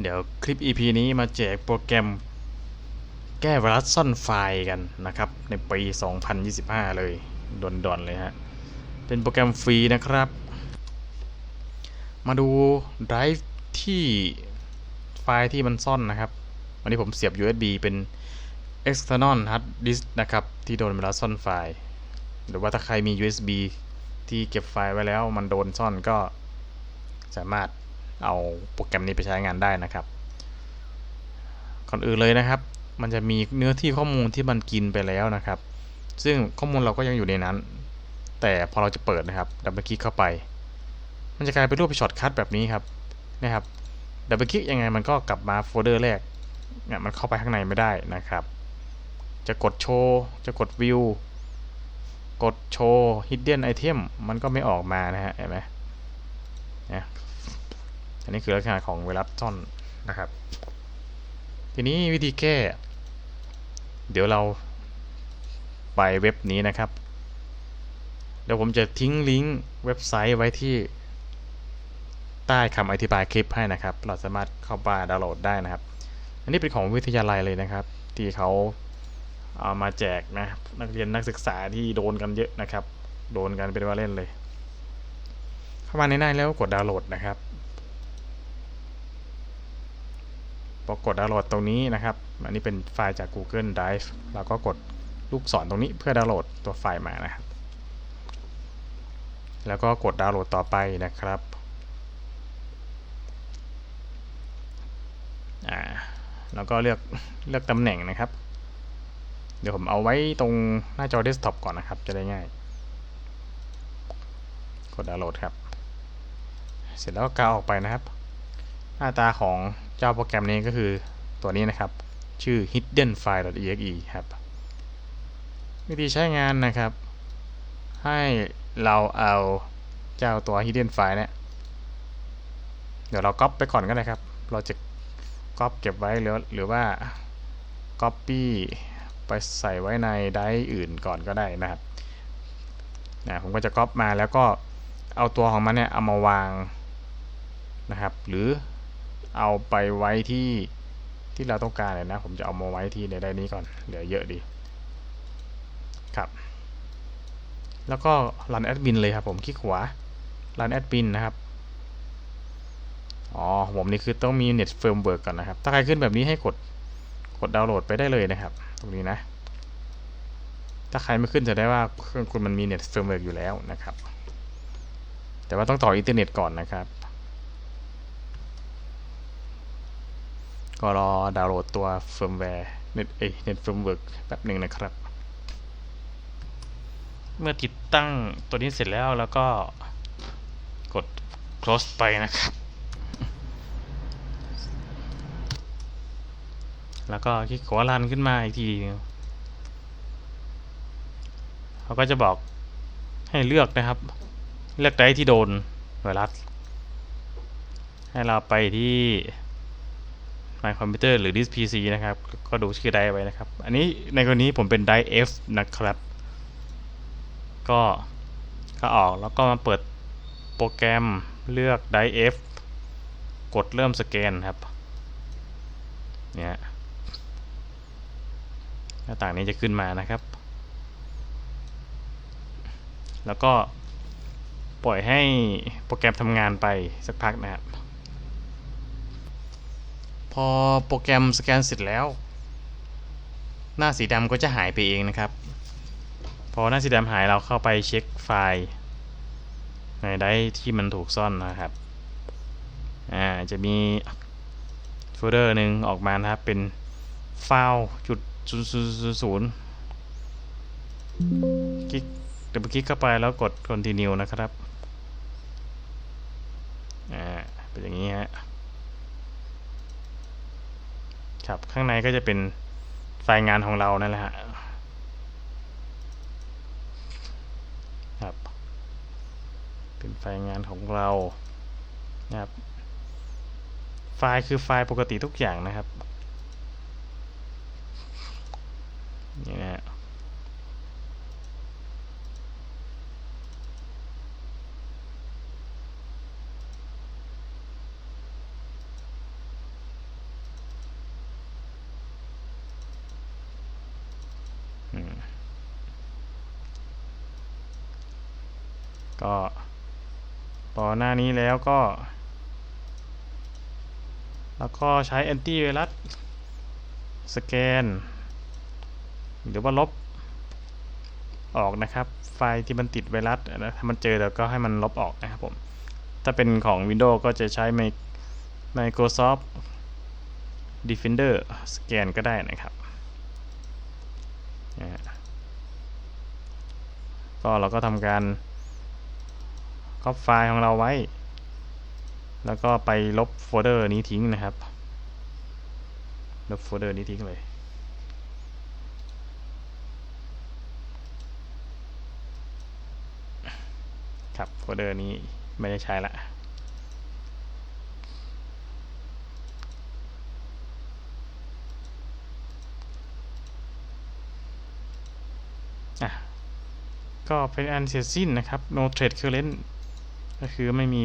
เดี๋ยวคลิป EP นี้มาแจกโปรแกรมแก้ไวรัสซ่อนไฟล์กันนะครับ ในปี 2025 เลยด่วนๆเลยฮะ เป็นโปรแกรมฟรีนะครับ มาดูไดรฟ์ที่ไฟล์ที่มันซ่อนนะครับ วันนี้ผมเสียบ USB เป็น external hard disk นะครับ ที่โดนไวรัสซ่อนไฟล์ หรือว่าถ้าใครมี USB ที่เก็บไฟล์ไว้แล้วมันโดนซ่อนก็สามารถ เอาโปรแกรมนี้ไปใช้งานได้นะครับ ก่อนอื่นเลยนะครับ มันจะมีเนื้อที่ข้อมูลที่มันกินไปแล้วนะครับ ซึ่งข้อมูลเราก็ยังอยู่ในนั้น แต่พอเราจะเปิดนะครับดับเบิลคลิกเข้าไป มันจะกลายเป็นรูปช็อตคัทแบบนี้ครับนะครับดับเบิลคลิกยังไงมันก็กลับมาโฟลเดอร์แรกเนี่ยมันเข้าไปข้างในไม่ได้นะครับ จะกดโชว์จะกดวิวกดโชว์ hidden item มันก็ไม่ออกมานะฮะเห็นไหมเนี่ย อันนี้คือลักษณะของไวรัสซ่อนนะครับ ทีนี้วิธีแก้ เดี๋ยวเราไปเว็บนี้นะครับ เดี๋ยวผมจะทิ้งลิงก์เว็บไซต์ไว้ที่ใต้คำอธิบายคลิปให้นะครับ เราสามารถเข้าไปดาวน์โหลดได้นะครับ อันนี้เป็นของวิทยาลัยเลยนะครับ ที่เขาเอามาแจกนะนักเรียนนักศึกษาที่โดนกันเยอะนะครับ โดนกันเป็นว่าเล่นเลย เข้ามาในหน้าแล้วกดดาวน์โหลดนะครับ พอกดดาวน์โหลดตรงนี้นะครับ อันนี้เป็นไฟล์จาก Google Drive เราก็กดลูกศรตรงนี้เพื่อดาวน์โหลดตัวไฟล์มานะครับ แล้วก็กดดาวน์โหลดต่อไปนะครับอ่าแล้วก็เลือกเลือกตำแหน่งนะครับ เดี๋ยวผมเอาไว้ตรงหน้าจอเดสก์ท็อปก่อนนะครับ จะได้ง่าย กดดาวน์โหลดครับ เสร็จแล้วก็กาออกไปนะครับ หน้าตาของ เจ้าโปรแกรมนี้ก็คือตัวนี้นะครับ ชื่อ hidden file.exe ครับ วิธีใช้งานนะครับ ให้เราเอาเจ้าตัว hidden file เนี่ยเดี๋ยวเราก๊อปไปก่อนก็ได้ครับ เราจะก๊อปเก็บไว้หรือหรือว่า copy ไปใส่ไว้ในไดร์อื่นก่อนก็ได้นะครับนะผมก็จะก๊อปมาแล้วก็เอาตัวของมันเนี่ยเอามาวางนะครับ หรือ เอาไปไว้ที่ที่เราต้องการเลยนะ ผมจะเอามาไว้ที่ในไดร์นี้ก่อน เหลือเยอะดีครับ แล้วก็รันแอดมินเลยครับผมคลิกขวารันแอดมินนะครับอ๋อผมนี่คือต้องมี Net Framework ก่อนนะครับ ถ้าใครขึ้นแบบนี้ให้กดกดดาวน์โหลดไปได้เลยนะครับ ตรงนี้นะ ถ้าใครไม่ขึ้นจะได้ว่าเครื่องคุณมันมี Net Framework อยู่แล้วนะครับ แต่ว่าต้องต่ออินเทอร์เน็ตก่อนนะครับ ก็รอดาวน์โหลดตัวเฟิร์มแวร์เน็ตเอเน็ตเฟิร์มเวิร์กแป๊บหนึ่งนะครับ เมื่อติดตั้งตัวนี้เสร็จแล้วแล้วก็กด close ไปนะครับ แล้วก็คลิกขวาลันขึ้นมาอีกทีเขาก็จะบอกให้เลือกนะครับ เลือกไดที่โดนไวรัสให้เราไปที่ My Computer หรือ Disk PC นะครับ ก็ดูชื่อไดไว้นะครับ อันนี้ในกรณีผมเป็นไดร์ F นะครับ ก็ก็ออกแล้วก็มาเปิดโปรแกรมเลือกไดร์ F กดเริ่มสแกนครับ เนี่ยหน้าต่างนี้จะขึ้นมานะครับ แล้วก็ปล่อยให้โปรแกรมทำงานไปสักพักนะครับ พอโปรแกรมสแกนเสร็จแล้ว หน้าสีดำก็จะหายไปเองนะครับ พอหน้าสีดำหายเราเข้าไปเช็คไฟล์ในได้ที่มันถูกซ่อนนะครับ อ่า จะมีโฟลเดอร์หนึ่งออกมานะครับ เป็นไฟล์จุดศูนย์ศูนย์ศูนย์คลิกดับเบิลคลิกเข้าไปแล้วกด continue นะครับ อ่า เป็นอย่างนี้ฮะ ครับ ข้างในก็จะเป็นไฟล์งานของเรานั่นแหละฮะครับ เป็นไฟล์งานของเรานะครับ ไฟล์คือไฟล์ปกติทุกอย่างนะครับ นี่นะฮะ ก็ต่อหน้านี้แล้วก็ แล้วก็ใช้แอนตี้ไวรัสสแกน หรือว่าลบออกนะครับ ไฟล์ที่มันติดไวรัสนะถ้ามันเจอแล้วก็ให้มันลบออกนะครับผม ถ้าเป็นของ Windows ก็จะใช้ Microsoft Defender สแกนก็ได้นะครับก็เราก็ทำการ ก๊อปไฟล์ของเราไว้ แล้วก็ไปลบโฟลเดอร์นี้ทิ้งนะครับ ลบโฟลเดอร์นี้ทิ้งเลยครับโฟลเดอร์นี้ไม่ได้ใช้ละก็เป็นอันเสร็จสิ้นนะครับ no threat current ก็คือไม่มี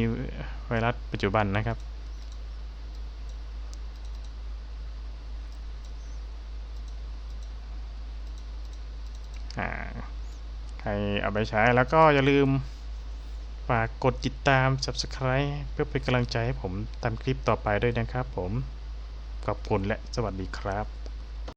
ไวรัสปัจจุบันนะครับ ใครเอาไปใช้แล้วก็อย่าลืมฝากกดติดตาม Subscribe เพื่อเป็นกำลังใจให้ผมทำคลิปต่อไปด้วยนะครับผม ขอบคุณและสวัสดีครับ